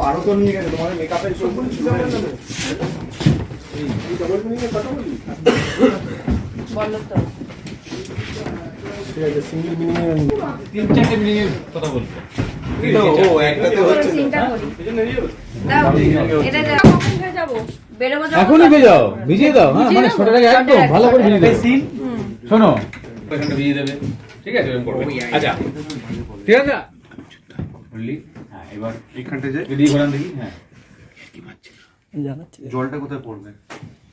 পারো তো নিয়ে গেছে তোমার মেকআপের সব বলেছি বলো? তো। ঠিক আছে সিঙ্গেল তিন চারটে মিনিটের কথা বলব। ও একটাতে হচ্ছে না। চিন্তা করি। দাও এটা দাও কখন যাব। বেরোবো যখন এখনই ভেজাও ভিজিয়ে দাও হ্যাঁ মানে? ছোটটাকে একদম ভালো করে ভিজিয়ে। দেবে শোনো। ভিজিয়ে দেবে। ঠিক আছে আচ্ছা। ঠিক আছে? বললি হ্যাঁ এবার এখানটা যে যদি ঘোরান দেখি হ্যাঁ। জলটা কোথায় পড়বে?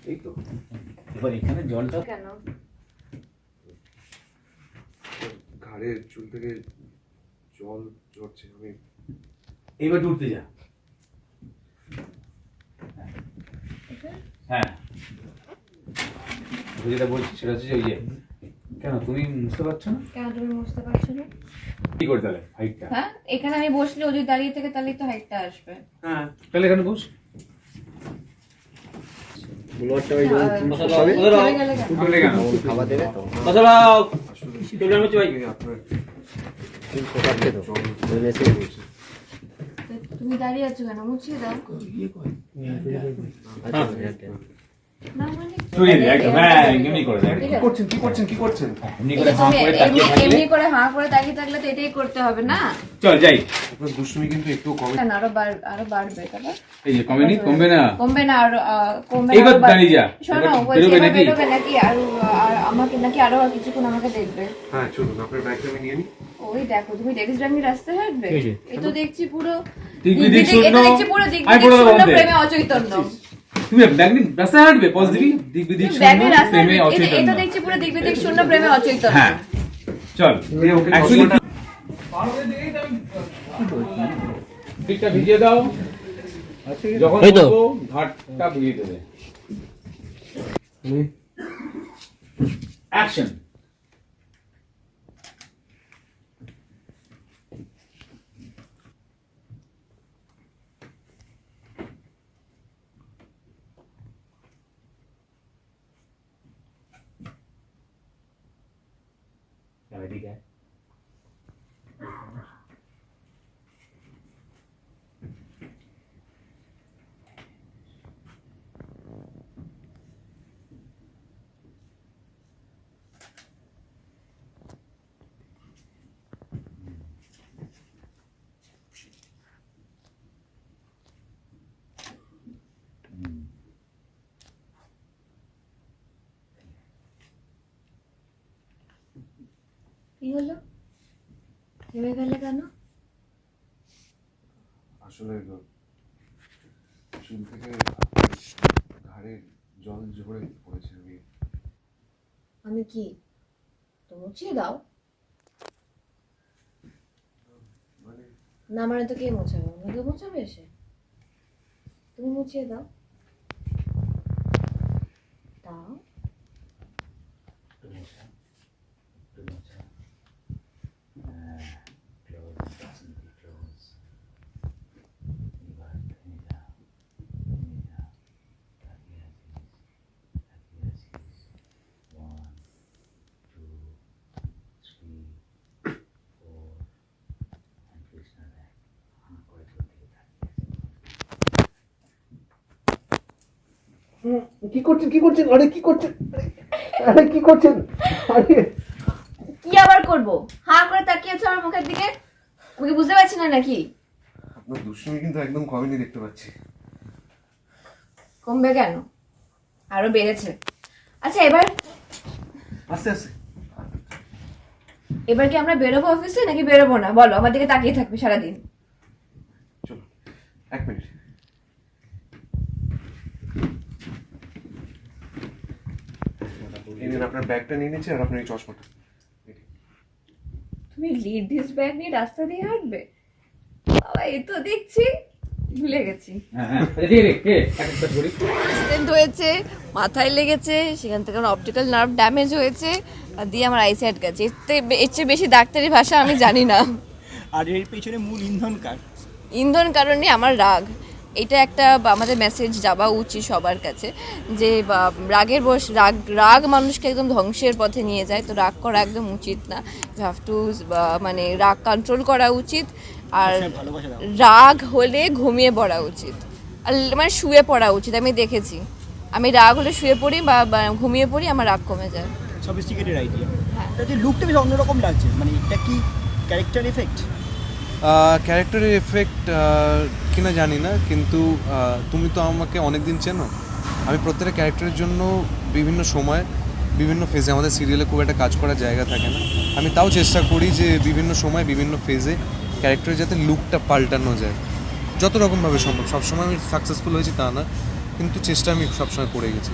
এই তো। এবার এখানে জলটা কেন? ঘাড়ের চুল থেকে জল ঝরছে আমি এইবার উঠতে যা। হ্যাঁ। আমি যেটা বলছি সেটা হচ্ছে ওই যে কেন তুমি বুঝতে পারছ না? কেন তুমি বুঝতে পারছ না? কি করতে হবে হাইটটা হ্যাঁ এখানে আমি বসলে ও যদি দাঁড়িয়ে থেকে তাহলেই তো হাইটটা আসবে। হ্যাঁ। তাহলে এখানে বস? তাহলে তো। তুমি দাঁড়িয়ে আছো কেন? মুছিয়ে দাও। আচ্ছা না মানে তুই একদম হ্যাঁ এমনি করে কি করছেন কি করছেন কি করছেন? এমনি করে হাঁ করে তাকিয়ে থাকলে। এমনি করে হাঁ করে তাকিয়ে থাকলে তো এটাই করতে হবে না? চল যাই। আপনার দুষ্টুমি কিন্তু একটু কমে কেন আরও বার- আরও বাড়বে তারপর এই যে কমেনি কমবে না। কমবে না আরও কমবে এইবার আরও দাঁড়িয়ে যা। শোনো বলছি নাকি? বেরোবে নাকি? আর আমাকে নাকি আরও কিছুক্ষণ আমাকে দেখবে। হ্যাঁ চলুন আপনার ব্যাগটা আমি নিয়ে নিই ওই দেখো তুমি লেডিস ব্যাংকের রাস্তায় হাঁটবে? এই তো দেখছি পুরো দেখছি পুরো দিক। প্রেমে অচৈতন্য। তুমি ব্যাগ নিয়ে রাস্তায় হাঁটবে পজিটিভ দিক বিদিক শূন্য প্রেমে অচেতন এটা দেখছি পুরো দিক শূন্য প্রেমে অচৈতন্য হ্যাঁ। চল। অ্যাকচুয়ালি দিকটা ভিজিয়ে দাও। যখন এই তো। বলব ঘাটটা বুঝিয়ে দেবে। অ্যাকশন began কি হলো? ভেবে গেলে কেন? আসলে চুল থেকে ঘাড়ে জল ঝরে পড়েছে আমি। আমি কি তো মুছিয়ে দাও? মানে না মানে তো কে মোছাবে? আমাকে মোছাবে এসে? তুমি মুছিয়ে দাও। কি করছেন কি করছেন? আরে কি করছেন? আরে, কি করছেন? আরে। কি আবার করব? হাঁ করে তাকিয়ে আছো আমার মুখের দিকে? আমি বুঝতে পারছি না নাকি? আপনার দুষ্টুমি কিন্তু একদম কমেনি দেখতে পাচ্ছি। কমবে কেন? আরও বেড়েছে। আচ্ছা এবার? আস্তে আস্তে। এবার কি আমরা বেরোবো অফিসে নাকি বেরোবো না? বলো আমার দিকে তাকিয়ে থাকবে সারাদিন। চলো এক মিনিট। এই নিন আপনার ব্যাগটা নিয়ে নিচ্ছে আর আপনার এই চশমাটা। তুমি লেডিস ব্যাগ নিয়ে রাস্তা দিয়ে হাঁটবে? বাবা এই তো দেখছি ভুলে গেছি। হ্যাঁ হ্যাঁ অ্যাক্সিডেন্ট হয়েছে মাথায় লেগেছে সেখান থেকে আমার অপটিক্যাল নার্ভ ড্যামেজ হয়েছে আর দিয়ে আমার আইসাইট গেছে। এর থেকে- এর চেয়ে বেশি ডাক্তারি ভাষা আমি জানি না। আর এর পেছনে মূল ইন্ধন কার? ইন্ধন কারণে আমার রাগ। এটা একটা আমাদের মেসেজ যাওয়া উচিত সবার কাছে যে রাগের বস রাগ রাগ মানুষকে একদম ধ্বংসের পথে নিয়ে যায়। তো রাগ করা একদম উচিত না। ইউ হ্যাভ টু মানে রাগ কন্ট্রোল করা উচিত। আর দাও রাগ হলে ঘুমিয়ে পড়া উচিত। আর মানে শুয়ে পড়া উচিত আমি দেখেছি। আমি রাগ হলে শুয়ে পড়ি বা বা ঘুমিয়ে পড়ি আমার রাগ কমে যায়। সফিস্টিকেটেড আইডিয়া হ্যাঁ। লুকটা বেশ অন্যরকম লাগছে। মানে এটা কি ক্যারেক্টার এফেক্ট ক্যারেক্টারের এফেক্ট কিনা জানি না, কিন্তু তুমি তো আমাকে অনেক দিন চেনো। আমি প্রত্যেকটা ক্যারেক্টারের জন্য বিভিন্ন সময়, বিভিন্ন ফেজে আমাদের সিরিয়ালে খুব একটা কাজ করার জায়গা থাকে না। আমি তাও চেষ্টা করি যে বিভিন্ন সময়, বিভিন্ন ফেজে ক্যারেক্টারের যাতে লুকটা পাল্টানো যায়। যত রকমভাবে সম্ভব। সবসময় আমি সাকসেসফুল হয়েছি তা না, কিন্তু চেষ্টা আমি সবসময় করে গেছি।